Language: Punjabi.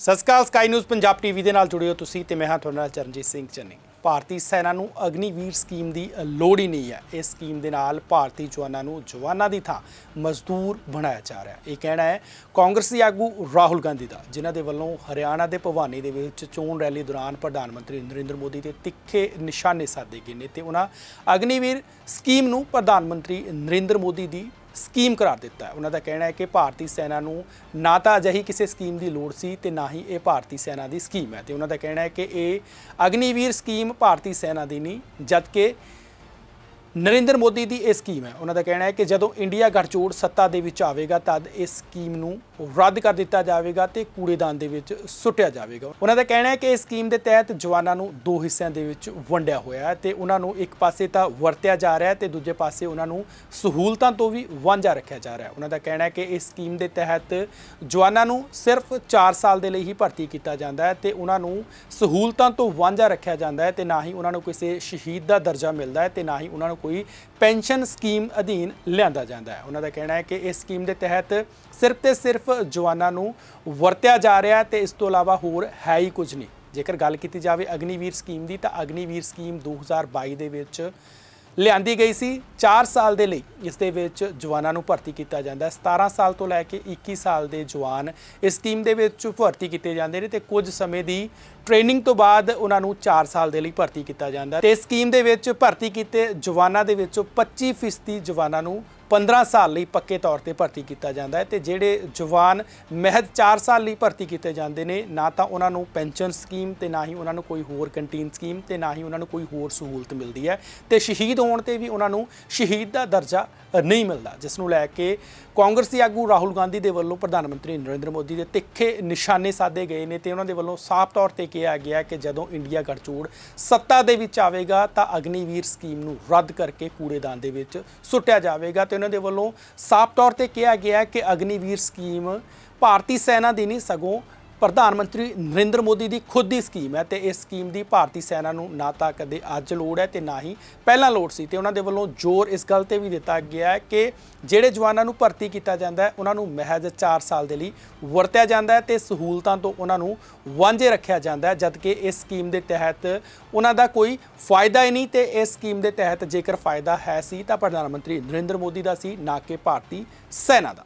ਸਤਿ ਸ਼੍ਰੀ ਅਕਾਲ, ਸਕਾਈ ਨਿਊਜ਼ ਪੰਜਾਬ ਟੀਵੀ ਦੇ ਨਾਲ ਜੁੜੇ ਹੋ ਤੁਸੀਂ ਤੇ ਮੈਂ ਹਾਂ ਤੁਹਾਡੇ ਨਾਲ ਚਰਨਜੀਤ ਸਿੰਘ ਚੰਨੀ। ਭਾਰਤੀ ਸੈਨਾ ਨੂੰ ਅਗਨੀਵੀਰ ਸਕੀਮ ਦੀ ਲੋੜ ਹੀ ਨਹੀਂ ਹੈ। ਇਸ ਸਕੀਮ ਦੇ ਨਾਲ ਭਾਰਤੀ ਜਵਾਨਾਂ ਨੂੰ ਜਵਾਨਾਂ ਦੀ ਥਾਂ ਮਜ਼ਦੂਰ ਬਣਾਇਆ ਜਾ ਰਿਹਾ ਹੈ। ਇਹ ਕਹਿਣਾ ਹੈ, ਕਾਂਗਰਸੀ ਆਗੂ ਰਾਹੁਲ ਗਾਂਧੀ ਦਾ, ਜਿਨ੍ਹਾਂ ਦੇ ਵੱਲੋਂ ਹਰਿਆਣਾ ਦੇ ਭਵਾਨੀ ਦੇ ਵਿੱਚ ਚੋਣ ਰੈਲੀ ਦੌਰਾਨ ਪ੍ਰਧਾਨ ਮੰਤਰੀ ਨਰਿੰਦਰ ਮੋਦੀ ਤੇ ਤਿੱਖੇ ਨਿਸ਼ਾਨੇ ਸਾਧੇ ਗਏ ਨੇ ਤੇ ਉਹਨਾਂ ਅਗਨੀਵੀਰ ਸਕੀਮ ਨੂੰ ਪ੍ਰਧਾਨ ਮੰਤਰੀ ਨਰਿੰਦਰ ਮੋਦੀ ਦੀ ਸਕੀਮ ਕਰਾਰ ਦਿੱਤਾ ਹੈ। ਉਹਨਾਂ ਦਾ ਕਹਿਣਾ ਹੈ ਕਿ ਭਾਰਤੀ ਸੈਨਾ ਨੂੰ ਨਾ ਤਾਂ ਅਜਿਹੀ ਕਿਸੇ ਸਕੀਮ ਦੀ ਲੋੜ ਸੀ ਤੇ ਨਾ ਹੀ ਇਹ ਭਾਰਤੀ ਸੈਨਾ ਦੀ ਸਕੀਮ ਹੈ। ਤੇ ਉਹਨਾਂ ਦਾ ਕਹਿਣਾ ਹੈ ਕਿ ਇਹ ਅਗਨੀਵੀਰ ਸਕੀਮ ਭਾਰਤੀ ਸੈਨਾ ਦੀ ਨਹੀਂ, ਜਦਕਿ ਨਰਿੰਦਰ ਮੋਦੀ ਦੀ ਇਹ ਸਕੀਮ ਹੈ। ਉਹਨਾਂ ਦਾ ਕਹਿਣਾ ਹੈ ਕਿ ਜਦੋਂ ਇੰਡੀਆ ਗਠਜੋੜ ਸੱਤਾ ਦੇ ਵਿੱਚ ਆਵੇਗਾ, ਤਦ ਇਸ ਸਕੀਮ ਨੂੰ ਰੱਦ ਕਰ ਦਿੱਤਾ ਜਾਵੇਗਾ ਤੇ ਕੂੜੇਦਾਨ ਦੇ ਵਿੱਚ ਸੁੱਟਿਆ ਜਾਵੇਗਾ। ਉਹਨਾਂ ਦਾ ਕਹਿਣਾ ਹੈ ਕਿ ਇਸ ਸਕੀਮ ਦੇ ਤਹਿਤ ਜਵਾਨਾਂ ਨੂੰ ਦੋ ਹਿੱਸਿਆਂ ਦੇ ਵਿੱਚ ਵੰਡਿਆ ਹੋਇਆ ਹੈ ਤੇ ਉਹਨਾਂ ਨੂੰ ਇੱਕ ਪਾਸੇ ਤਾਂ ਵਰਤਿਆ ਜਾ ਰਿਹਾ ਹੈ ਤੇ ਦੂਜੇ ਪਾਸੇ ਉਹਨਾਂ ਨੂੰ ਸਹੂਲਤਾਂ ਤੋਂ ਵੀ ਵਾਂਝਾ ਰੱਖਿਆ ਜਾ ਰਿਹਾ ਹੈ। ਉਹਨਾਂ ਦਾ ਕਹਿਣਾ ਹੈ ਕਿ ਇਸ ਸਕੀਮ ਦੇ ਤਹਿਤ ਜਵਾਨਾਂ ਨੂੰ ਸਿਰਫ 4 ਸਾਲ ਦੇ ਲਈ ਹੀ ਭਰਤੀ ਕੀਤਾ ਜਾਂਦਾ ਹੈ ਤੇ ਉਹਨਾਂ ਨੂੰ ਸਹੂਲਤਾਂ ਤੋਂ ਵਾਂਝਾ ਰੱਖਿਆ ਜਾਂਦਾ ਹੈ ਤੇ ਨਾ ਹੀ ਉਹਨਾਂ ਨੂੰ ਕਿਸੇ ਸ਼ਹੀਦ ਦਾ ਦਰਜਾ ਮਿਲਦਾ ਹੈ ਤੇ ਨਾ ਹੀ ਉਹਨਾਂ ਨੂੰ ਕੋਈ ਪੈਨਸ਼ਨ ਸਕੀਮ ਅਧੀਨ ਲਿਆਂਦਾ ਜਾਂਦਾ ਹੈ। ਉਹਨਾਂ ਦਾ ਕਹਿਣਾ ਹੈ ਕਿ ਇਸ ਸਕੀਮ ਦੇ ਤਹਿਤ ਸਿਰਫ ਤੇ ਸਿਰਫ ਜਵਾਨਾਂ ਨੂੰ ਵਰਤਿਆ ਜਾ ਰਿਹਾ ਹੈ ਤੇ ਇਸ ਤੋਂ ਇਲਾਵਾ ਹੋਰ ਹੈ ਹੀ ਕੁਝ ਨਹੀਂ। ਜੇਕਰ ਗੱਲ ਕੀਤੀ ਜਾਵੇ ਅਗਨੀਵੀਰ ਸਕੀਮ ਦੀ ਤਾਂ ਅਗਨੀਵੀਰ ਸਕੀਮ 2022 ਦੇ ਵਿੱਚ ਲਿਆਂਦੀ ਗਈ ਸੀ। 4 ਸਾਲ ਦੇ ਲਈ ਇਸ ਦੇ ਵਿੱਚ ਜਵਾਨਾਂ ਨੂੰ ਭਰਤੀ ਕੀਤਾ ਜਾਂਦਾ ਹੈ। 17 ਸਾਲ ਤੋਂ ਲੈ ਕੇ 21 ਸਾਲ ਦੇ ਜਵਾਨ ਇਸ ਸਕੀਮ ਦੇ ਵਿੱਚ ਭਰਤੀ ਕੀਤੇ ਜਾਂਦੇ ਨੇ ਤੇ ਕੁਝ ਸਮੇਂ ਦੀ ਟ੍ਰੇਨਿੰਗ ਤੋਂ ਬਾਅਦ ਉਹਨਾਂ ਨੂੰ 4 ਸਾਲ ਦੇ ਲਈ ਭਰਤੀ ਕੀਤਾ ਜਾਂਦਾ ਹੈ। ਤੇ ਇਸ ਸਕੀਮ ਦੇ ਵਿੱਚ ਭਰਤੀ ਕੀਤੇ ਜਵਾਨਾਂ ਦੇ ਵਿੱਚੋਂ 25% ਜਵਾਨਾਂ ਨੂੰ 15 ਸਾਲ ਲਈ ਪੱਕੇ ਤੌਰ ਤੇ ਭਰਤੀ ਕੀਤਾ ਜਾਂਦਾ ਹੈ ਤੇ ਜਿਹੜੇ ਜਵਾਨ ਮਹਿਜ਼ 4 ਸਾਲ ਲਈ ਭਰਤੀ ਕੀਤੇ ਜਾਂਦੇ ਨੇ, ਨਾ ਤਾਂ ਉਹਨਾਂ ਨੂੰ ਪੈਨਸ਼ਨ ਸਕੀਮ ਤੇ ਨਾ ਹੀ ਉਹਨਾਂ ਨੂੰ ਕੋਈ ਹੋਰ ਕੰਟੀਨ ਸਕੀਮ ਤੇ ਨਾ ਹੀ ਉਹਨਾਂ ਨੂੰ ਕੋਈ ਹੋਰ ਸਹੂਲਤ ਮਿਲਦੀ ਹੈ ਤੇ ਸ਼ਹੀਦ ਹੋਣ ਤੇ ਵੀ ਉਹਨਾਂ ਨੂੰ ਸ਼ਹੀਦ ਦਾ ਦਰਜਾ ਨਹੀਂ ਮਿਲਦਾ, ਜਿਸ ਨੂੰ ਲੈ ਕੇ ਕਾਂਗਰਸੀ ਆਗੂ ਰਾਹੁਲ ਗਾਂਧੀ ਦੇ ਵੱਲੋਂ ਪ੍ਰਧਾਨ ਮੰਤਰੀ ਨਰਿੰਦਰ ਮੋਦੀ ਦੇ ਤਿੱਖੇ ਨਿਸ਼ਾਨੇ ਸਾਧੇ ਗਏ ਨੇ ਤੇ ਉਹਨਾਂ ਦੇ ਵੱਲੋਂ ਸਾਫ਼ ਤੌਰ ਤੇ ਕਿਹਾ ਗਿਆ ਕਿ ਜਦੋਂ ਇੰਡੀਆ ਗੱਠਜੋੜ ਸੱਤਾ ਦੇ ਵਿੱਚ ਆਵੇਗਾ ਤਾਂ ਅਗਨੀਵੀਰ ਸਕੀਮ ਨੂੰ ਰੱਦ ਕਰਕੇ ਕੂੜੇਦਾਨ ਦੇ ਵਿੱਚ ਸੁੱਟਿਆ ਜਾਵੇਗਾ ਤੇ ਉਹਨਾਂ ਦੇ ਵੱਲੋਂ ਸਾਫ਼ ਤੌਰ ਤੇ ਕਿਹਾ ਗਿਆ ਕਿ ਅਗਨੀਵੀਰ ਸਕੀਮ ਭਾਰਤੀ ਸੈਨਾ ਦੀ ਨਹੀਂ, ਸਗੋਂ ਪ੍ਰਧਾਨ ਮੰਤਰੀ ਨਰਿੰਦਰ ਮੋਦੀ ਦੀ ਖੁਦ ਦੀ ਸਕੀਮ ਹੈ ਤੇ ਇਸ ਸਕੀਮ ਦੀ ਭਾਰਤੀ ਸੈਨਾ ਨੂੰ ਨਾ ਤਾਂ ਕਦੇ ਅੱਜ ਲੋੜ ਹੈ ਤੇ ਨਾ ਹੀ ਪਹਿਲਾਂ ਲੋੜ ਸੀ ਤੇ ਉਹਨਾਂ ਦੇ ਵੱਲੋਂ ਜ਼ੋਰ ਇਸ ਗੱਲ ਤੇ ਵੀ ਦਿੱਤਾ ਗਿਆ ਹੈ ਕਿ ਜਿਹੜੇ ਜਵਾਨਾਂ ਨੂੰ ਭਰਤੀ ਕੀਤਾ ਜਾਂਦਾ ਹੈ, ਉਹਨਾਂ ਨੂੰ ਮਹਿਜ਼ 4 ਸਾਲ ਦੇ ਲਈ ਵਰਤਿਆ ਜਾਂਦਾ ਹੈ ਤੇ ਸਹੂਲਤਾਂ ਤੋਂ ਉਹਨਾਂ ਨੂੰ ਵਾਂਝੇ ਰੱਖਿਆ ਜਾਂਦਾ ਹੈ, ਜਦਕਿ ਇਸ ਸਕੀਮ ਦੇ ਤਹਿਤ ਉਹਨਾਂ ਦਾ ਕੋਈ ਫਾਇਦਾ ਹੀ ਨਹੀਂ ਤੇ ਇਸ ਸਕੀਮ ਦੇ ਤਹਿਤ ਜੇਕਰ ਫਾਇਦਾ ਹੈ ਸੀ ਤਾਂ ਪ੍ਰਧਾਨ ਮੰਤਰੀ ਨਰਿੰਦਰ ਮੋਦੀ ਦਾ ਸੀ, ਨਾ ਕਿ ਭਾਰਤੀ ਸੈਨਾ ਦਾ।